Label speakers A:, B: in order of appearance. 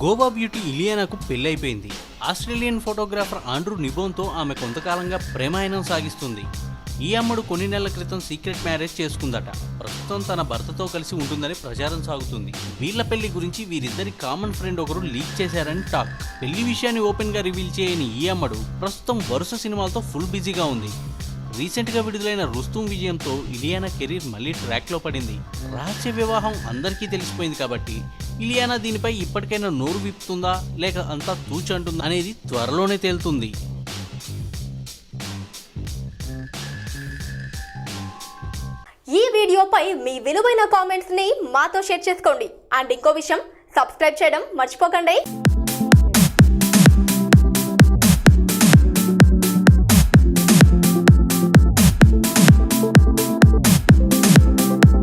A: Goa beauty ఇలియానాకు పెళ్ళైపోయింది. Australian photographer Andrew నిబోన్తో ఆమె కొంతకాలంగా ప్రేమాయణం సాగిస్తుంది. ఈ అమ్మడు కొన్ని నెలల క్రితం సీక్రెట్ మ్యారేజ్ చేసుకుందట. ప్రస్తుతం తన భర్తతో కలిసి ఉంటుందని ప్రచారం సాగుతుంది. వీళ్ళ పెళ్ళి గురించి వీరిద్దరి కామన్ ఫ్రెండ్ ఒకరు లీక్ చేశారని టాక్. పెళ్ళి విషయాన్ని ఓపెన్గా రివీల్ చేయని ఈ అమ్మడు ప్రస్తుతం వరుస సినిమాలతో ఫుల్ బిజీగా ఉంది. రీసెంట్గా విడుదలైన రుస్తుం విజయంతో ఇలియానా కెరీర్ మళ్ళీ ట్రాక్లో పడింది. రహస్య వివాహం అందరికీ తెలిసిపోయింది కాబట్టి ఇలియానా దీనిపై ఇప్పటికైనా నోరు విప్పుతుందా లేక అంతా తూచంటుందా అనేది త్వరలోనే తేలుతుంది.
B: ఈ వీడియోపై మీ విలువైన కామెంట్స్ని మాతో షేర్ చేసుకోండి. అండ్ ఇంకో విషయం సబ్స్క్రైబ్ చేయడం మర్చిపోకండి.